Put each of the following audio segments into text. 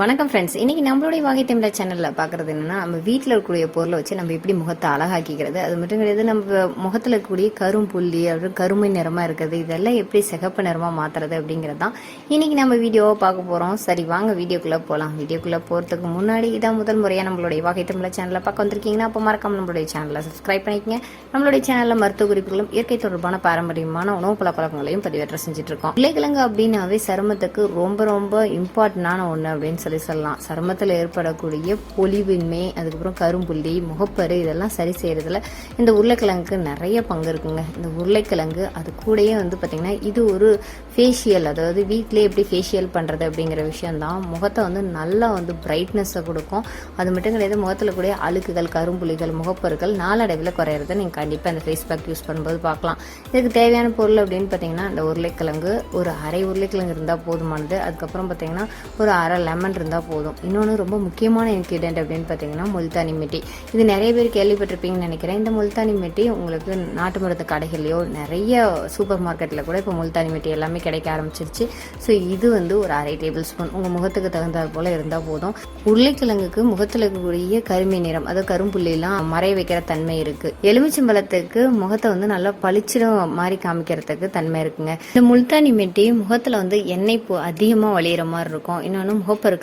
வணக்கம் ஃப்ரெண்ட்ஸ் இன்னைக்கு நம்மளுடைய வாகை தமிழா சேனலில் பார்க்குறது என்னன்னா நம்ம வீட்டில் இருக்கக்கூடிய பொருளை வச்சு நம்ம எப்படி முகத்தை அழகாக்கிக்கிறது? அது மட்டும் கிடையாது நம்ம முகத்தில் இருக்கக்கூடிய கரும் புள்ளி அப்புறம் கருமை நிறமாக இருக்குது இதெல்லாம் எப்படி சிகப்பு நிறமாக மாற்றுறது அப்படிங்கிறது தான் இன்னைக்கு நம்ம வீடியோவை பார்க்க போகிறோம் சரி வாங்க வீடியோக்குள்ளே போகலாம் வீடியோக்குள்ளே போகிறதுக்கு முன்னாடி இதான் முதல் முறையாக நம்மளுடைய வாகை தமிழா சேனலில் பார்க்க வந்திருக்கீங்கன்னா அப்போ மறக்காம நம்மளுடைய சேனலை சப்ஸ்கிரைப் பண்ணிக்கங்க. நம்மளுடைய சேனலில் மருத்துவ குறிப்புகளும் இயற்கை தொடர்பான பாரம்பரியமான உணவு பழக்கங்களையும் பதிவேற்ற செஞ்சுட்டு இருக்கோம். உருளைக்கிழங்கு அப்படின்னாவே சருமத்துக்கு ரொம்ப ரொம்ப இம்பார்ட்டண்டான ஒன்று அப்படின்னு சொல்லி சொல்லலாம். சருமத்தில் ஏற்படக்கூடிய பொலிவின்மை அதுக்கப்புறம் கரும்புள்ளி முகப்பரு இதெல்லாம் சரி செய்கிறதுல இந்த உருளைக்கிழங்குக்கு நிறைய பங்கு இருக்குங்க. இந்த உருளைக்கிழங்கு அது கூடயே வந்து பார்த்திங்கன்னா இது ஒரு ஃபேஷியல் அதாவது வீட்டிலே எப்படி ஃபேஷியல் பண்ணுறது அப்படிங்கிற விஷயந்தான் முகத்தை வந்து நல்லா வந்து பிரைட்னஸை கொடுக்கும். அது மட்டும் கிடையாது முகத்தில் கூடிய அழுக்குகள் கரும்புள்ளிகள் முகப்பருக்கள் நாளடைவில் குறையிறத நீங்கள் கண்டிப்பாக அந்த ஃபேஸ் பேக் யூஸ் பண்ணும்போது பார்க்கலாம். இதுக்கு தேவையான பொருள் அப்படின்னு பார்த்தீங்கன்னா இந்த உருளைக்கிழங்கு ஒரு அரை உருளைக்கிழங்கு இருந்தால் போதுமானது. அதுக்கப்புறம் பார்த்தீங்கன்னா ஒரு அரை லெமன் இருந்தால் போதும். இன்னொன்று ரொம்ப முக்கியமான இன்க்ரீடியன்ட் அப்படின்னு பார்த்தீங்கன்னா முல்தானி மெட்டி. இது நிறைய பேர் கேள்விப்பட்டிருப்பீங்கன்னு நினைக்கிறேன். இந்த முல்தானி மெட்டி உங்களுக்கு நாட்டு மருந்து கடைகள்லையோ நிறைய சூப்பர் மார்க்கெட்டில் கூட இப்போ முல்தானி மெட்டி எல்லாமே கிடைக்க ஆரம்பிச்சிருச்சு. ஸோ இது வந்து ஒரு அரை டேபிள் ஸ்பூன் உங்கள் முகத்துக்கு தகுந்தாற் போல் இருந்தால் போதும். உருளைக்கிழங்குக்கு முகத்தில் இருக்கக்கூடிய கருமை நிறம் அதாவது கரும்புள்ளிலாம் மறைய வைக்கிற தன்மை இருக்குது எலுமிச்சம்பழத்துக்கு முகத்தை வந்து நல்லா பளிச்சிடும் மாதிரி காமிக்கிறதுக்கு தன்மை இருக்குங்க. இந்த முல்தானி மெட்டி முகத்தில் வந்து எண்ணெய் பூ அதிகமாக வழியிற மாதிரி இருக்கும். இன்னொன்று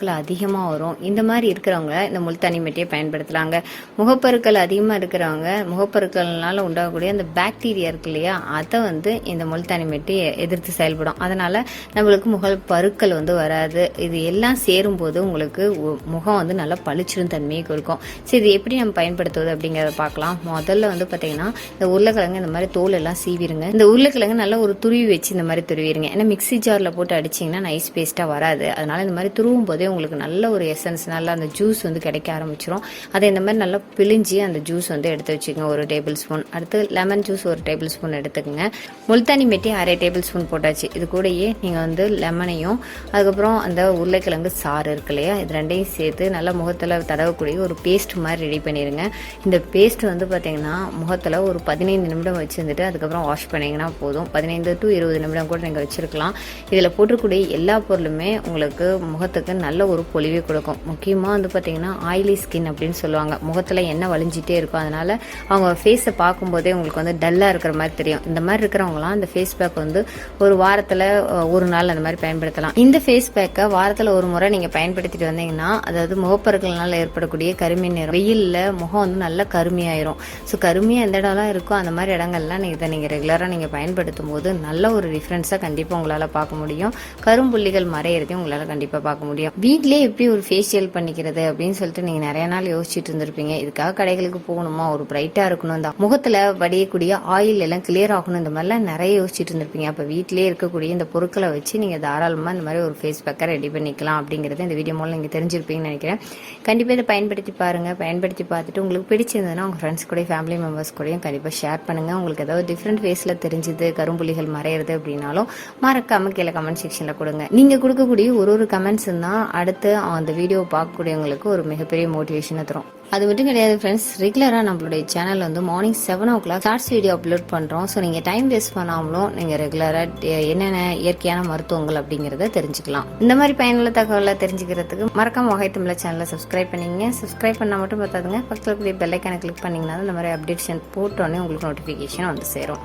முகப்பருக்கள் அதிகமாக வரும். இந்த மாதிரி இருக்கிறவங்க இந்த முல்தானி மெட்டியை பயன்படுத்தலாங்க முகப்பருக்கள் அதிகமாக இருக்கிறவங்க முகப்பருக்கள்னால உண்டாகக்கூடிய அந்த பாக்டீரியா இருக்கு இல்லையா? அதை வந்து இந்த முல்தானி மெட்டி எதிர்த்து செயல்படும். அதனால் நம்மளுக்கு முக பருக்கள் வந்து வராது. இது எல்லாம் சேரும்போது உங்களுக்கு முகம் வந்து நல்லா பளிச்சிடும் தன்மையை கொடுக்கும். சரி இது எப்படி நம்ம பயன்படுத்துவது அப்படிங்கிறத பார்க்கலாம். முதல்ல வந்து பார்த்தீங்கன்னா இந்த உருளைக்கிழங்கு இந்த மாதிரி தோல் எல்லாம் சீவிருங்க. இந்த உருளைக்கிழங்கு நல்லா ஒரு துருவி வச்சு இந்த மாதிரி துருவிடுங்க ஏன்னா மிக்ஸி ஜாரில் போட்டு அடிச்சிங்கன்னா நைஸ் பேஸ்ட்டாக வராது. அதனால இந்த மாதிரி துருவும் போது உங்களுக்கு நல்ல ஒரு எசன்ஸ் நல்லா அந்த ஜூஸ் வந்து கிடைக்க ஆரம்பிச்சிரும். அதை இந்த மாதிரி நல்லா பிழிஞ்சு அந்த ஜூஸ் வந்து எடுத்து வச்சுக்கோங்க. ஒரு டேபிள் ஸ்பூன் அடுத்து லெமன் ஜூஸ் ஒரு டேபிள் ஸ்பூன் எடுத்துக்கோங்க. முல்தானி மெட்டி அரை டேபிள் ஸ்பூன் போட்டாச்சு. இது கூடயே நீங்கள் வந்து லெமனையும் அதுக்கப்புறம் அந்த உருளைக்கிழங்கு சாறு இருக்கு இல்லையா? இது ரெண்டையும் சேர்த்து நல்லா முகத்தில் தடவக்கூடிய ஒரு பேஸ்ட் மாதிரி ரெடி பண்ணிடுங்க இந்த பேஸ்ட் வந்து பார்த்தீங்கன்னா முகத்தில் ஒரு பதினைந்து நிமிடம் வச்சுருந்துட்டு அதுக்கப்புறம் வாஷ் பண்ணிங்கன்னா போதும். பதினைந்து டு இருபது நிமிடம் கூட நீங்கள் வச்சுருக்கலாம். இதில் போட்டிருக்கூடிய எல்லா பொருளுமே உங்களுக்கு முகத்துக்கு நல்ல நல்ல ஒரு பொலிவை கொடுக்கும். முக்கியமாக வந்து பார்த்தீங்கன்னா ஆயிலி ஸ்கின் அப்படின்னு சொல்லுவாங்க. முகத்தில் எண்ணெய் வலிஞ்சிட்டே இருக்கும். அதனால் அவங்க ஃபேஸை பார்க்கும்போதே உங்களுக்கு வந்து டல்லாக இருக்கிற மாதிரி தெரியும். இந்த மாதிரி இருக்கிறவங்களாம் அந்த ஃபேஸ் பேக் வந்து ஒரு வாரத்தில் ஒரு நாள் அந்த மாதிரி பயன்படுத்தலாம். இந்த ஃபேஸ் பேக்கை வாரத்தில் ஒரு முறை நீங்கள் பயன்படுத்திட்டு வந்தீங்கன்னா அதாவது முகப்பருக்கள்னால ஏற்படக்கூடிய கருமை நிறம் வெயிலில் முகம் வந்து நல்லா கருமையாயிரும். ஸோ கருமையாக எந்த இடம்லாம் இருக்கோ அந்த மாதிரி இடங்கள்லாம் நீங்கள் இதை நீங்கள் ரெகுலராக நீங்கள் பயன்படுத்தும் போது நல்ல ஒரு டிஃப்ரென்ஸாக கண்டிப்பாக உங்களால் பார்க்க முடியும். கரும்புள்ளிகள் மறையிறதையும் உங்களால் கண்டிப்பாக பார்க்க முடியும். வீட்டிலே எப்படி ஒரு ஃபேஷியல் பண்ணிக்கிறது அப்படின்னு சொல்லிட்டு நீங்கள் நிறைய நாள் யோசிச்சுட்டு இருந்திருப்பீங்க. இதுக்காக கடைகளுக்கு போகணுமா? ஒரு பிரைட்டாக இருக்கணும். இந்த முகத்தில் வடியக்கூடிய ஆயில் எல்லாம் கிளியர் ஆகணும். இந்த மாதிரிலாம் நிறைய யோசிச்சுட்டு இருந்திருப்பீங்க. அப்போ வீட்டிலே இருக்கக்கூடிய இந்த பொருட்களை வச்சு நீங்கள் தாராளமாக இந்த மாதிரி ஒரு ஃபேஸ் பேக்கை ரெடி பண்ணிக்கலாம் அப்படிங்கிறது இந்த வீடியோ மூலம் நீங்கள் தெரிஞ்சிருப்பீங்கன்னு நினைக்கிறேன். கண்டிப்பாக இதை பயன்படுத்தி பாருங்கள் பயன்படுத்தி பார்த்துட்டு உங்களுக்கு பிடிச்சிருந்ததுன்னா உங்கள் ஃப்ரெண்ட்ஸ் கூட ஃபேமிலி மெம்பர்ஸ் கூடயும் கண்டிப்பாக ஷேர் பண்ணுங்கள் உங்களுக்கு ஏதாவது டிஃப்ரெண்ட் ஃபேஸில் தெரிஞ்சுது கரும்புலிகள் மறையிறது அப்படின்னாலும் மறக்காமல் கீழே கமெண்ட் செக்ஷனில் கொடுங்க. நீங்கள் கொடுக்கக்கூடிய ஒரு ஒரு கமெண்ட்ஸ் தான் அடுத்து அந்த வீடியோ பார்க்கக்கூடியவங்களுக்கு ஒரு மிகப்பெரிய மோட்டிவேஷனை தரும். அது மட்டும் கிடையாது ஃப்ரெண்ட்ஸ் ரெகுலராக நம்மளுடைய சேனல் வந்து morning seven o'clock shorts video upload பண்ணுறோம் ஸோ நீங்கள் டைம் வேஸ்ட் பண்ணாமலும் நீங்கள் ரெகுலராக என்னென்ன இயற்கையான மருத்துவங்கள் அப்படிங்கிறத தெரிஞ்சுக்கலாம். இந்த மாதிரி பயனுள்ள தகவலை தெரிஞ்சுக்கிறதுக்கு மறக்காம வகை தமிழ சேனலை சப்ஸ்கிரைப் பண்ணிங்க. சப்ஸ்கிரைப் பண்ணால் மட்டும் பார்த்தாதுங்க. பக்கத்தில் இருக்கக்கூடிய பெல்லைக்கான கிளிக் பண்ணிங்கன்னா இந்த மாதிரி அப்டேஷன் போட்டோன்னே உங்களுக்கு நோட்டிஃபிகேஷன் வந்து சேரும்.